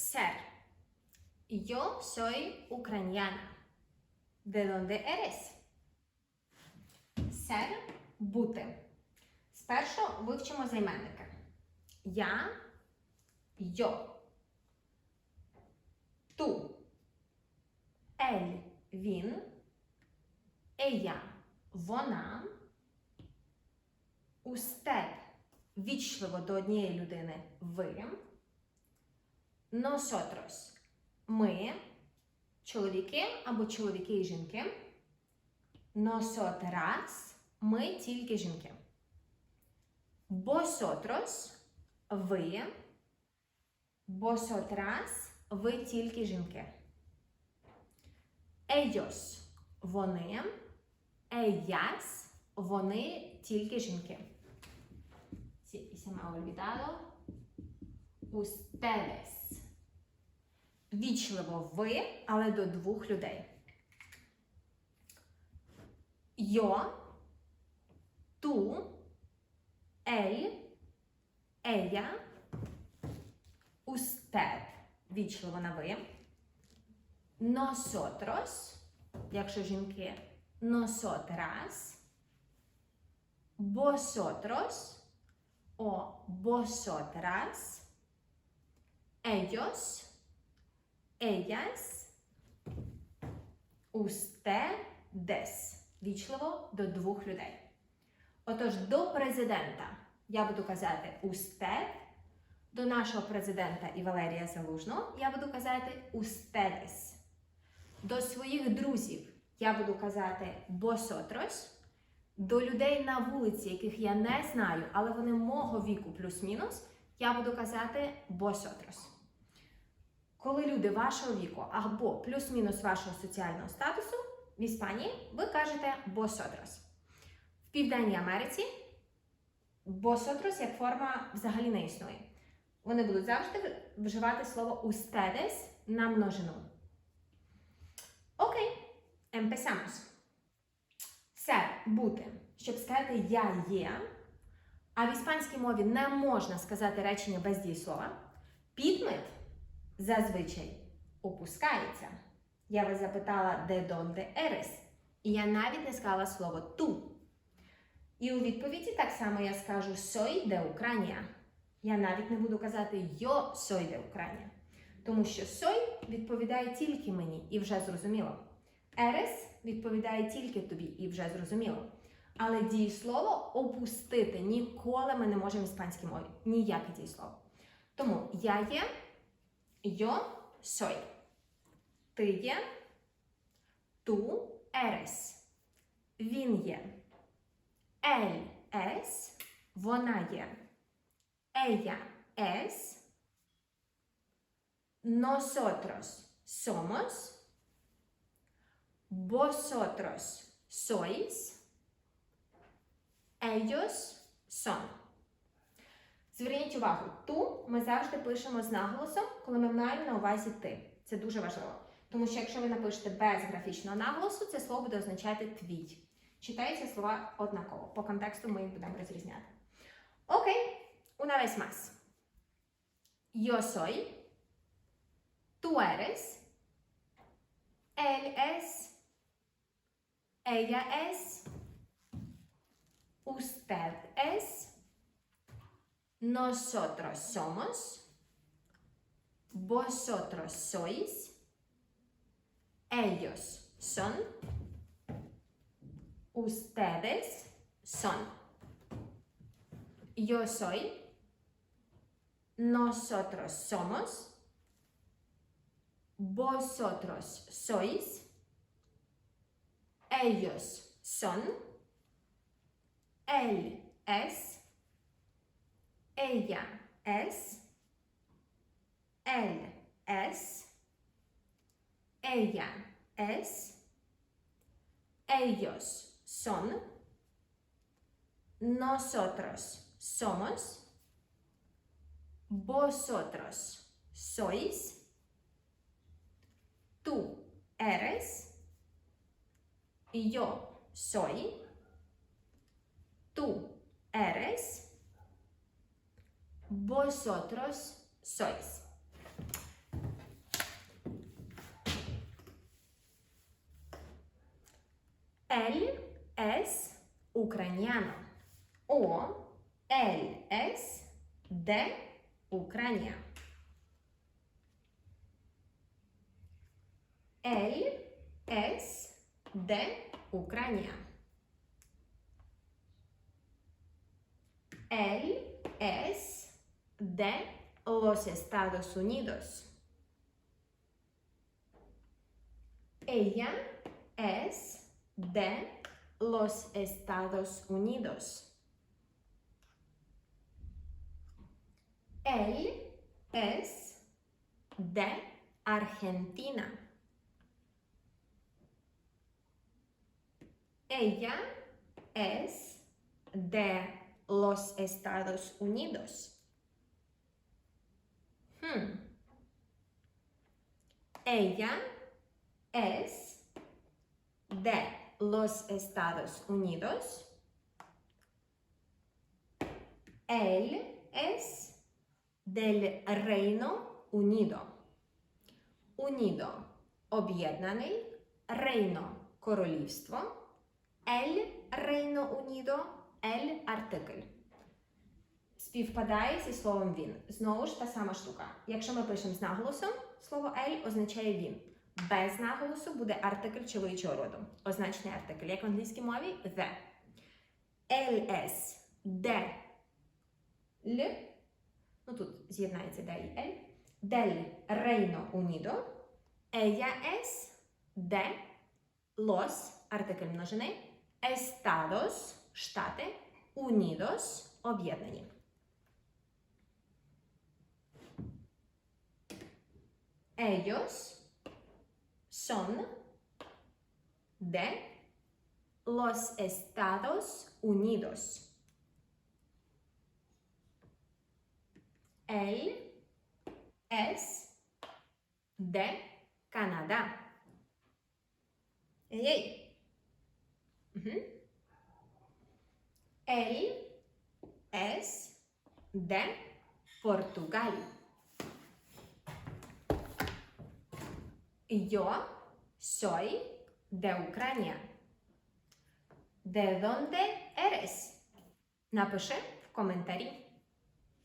ser. Yo soy ucraniana. ¿De dónde eres? Ser бути. Спершу вивчимо займенники. Я, йо. Ту. Ель він. Ея вона. Устед вічливо до однієї людини ви. Носотрос ми, чоловіки або чоловіки і жінки. Носотрас ми тільки жінки. Босотрос ви. Босотрас ви тільки жінки. Ellos – вони. Ellas – вони тільки жінки. Sí, se me ha olvidado. Ustedes. Вічливо ви, але до двох людей. Yo, tú, él, ella, usted. Вічливо на ви. Nosotros, якщо жінки, nosotras, vosotros o vosotras, ellos, ellas, ustedes. Вічливо до двох людей. Отож, до президента я буду казати usted, до нашого президента і Валерія Залужного я буду казати ustedes. До своїх друзів я буду казати vosotros. До людей на вулиці, яких я не знаю, але вони мого віку плюс-мінус, я буду казати vosotros. Коли люди вашого віку або плюс-мінус вашого соціального статусу в Іспанії, ви кажете vosotros. В Південній Америці vosotros як форма взагалі не існує. Вони будуть завжди вживати слово ustedes на множину. Окей, empezamos. Ser – бути. Щоб сказати я є, а в іспанській мові не можна сказати речення без дієслова, підмет зазвичай опускається. Я вас запитала, де донде ерес, і я навіть не сказала слово ту. І у відповіді так само я скажу soy de Ucrania. Я навіть не буду казати yo soy de Ucrania. Тому що soy відповідає тільки мені і вже зрозуміло. Ерес відповідає тільки тобі і вже зрозуміло. Але дієслово опустити ніколи ми не можемо в іспанській мові. Ніяке дієслово. Тому я є, yo soy. Ти є, ту ерес. Він є. Ель ес. Вона є. Ella es. Nosotros somos. Vosotros sois. Ellos son. Зверніть увагу, ту ми завжди пишемо з наголосом, коли ми маємо на увазі ти. Це дуже важливо. Тому що якщо ви напишете без графічного наголосу, це слово буде означати твій. Читаються слова однаково. По контексту ми їх будемо розрізняти. Окей, una vez más. Yo soy. Tú eres. Él es. Ella es. Usted es. Nosotros somos. Vosotros sois. Ellos son. Ustedes son. Yo soy. Nosotros somos. Vosotros sois. Ellos son. Él es. Ella es. Él es. Ella es. Ellos son. Nosotros somos. Vosotros sois. Tú eres. Yo soy. Tú eres vosotros sois. Él es ucraniano o él es de Ucrania. Él es de Ucrania. Él es de los Estados Unidos. Ella es de los Estados Unidos. Él es de Argentina. Ella es de los Estados Unidos. Hmm. Ella es de los Estados Unidos. Él es del Reino Unido. Unido об'єднаний, Рейно королівство, Ель Рейно Унідо, Ель артикль. Співпадає зі словом він. Знову ж та сама штука. Якщо ми пишемо з наголосом, слово ель означає він. Без наголосу буде артикль чоловічого роду. Означений артикль. Як в англійській мові the. LS, де, л. Ну тут з'єднається де і ель. Дель Рейно Унідо. Ella es de los, артикль множини, Estados, Штати, Unidos, об'єднані. Ellos son de los Estados Unidos. Él es de Canadá. Ey. Él es de Portugal. Yo soy de Ucrania. ¿De dónde eres? Напиши в коментарі.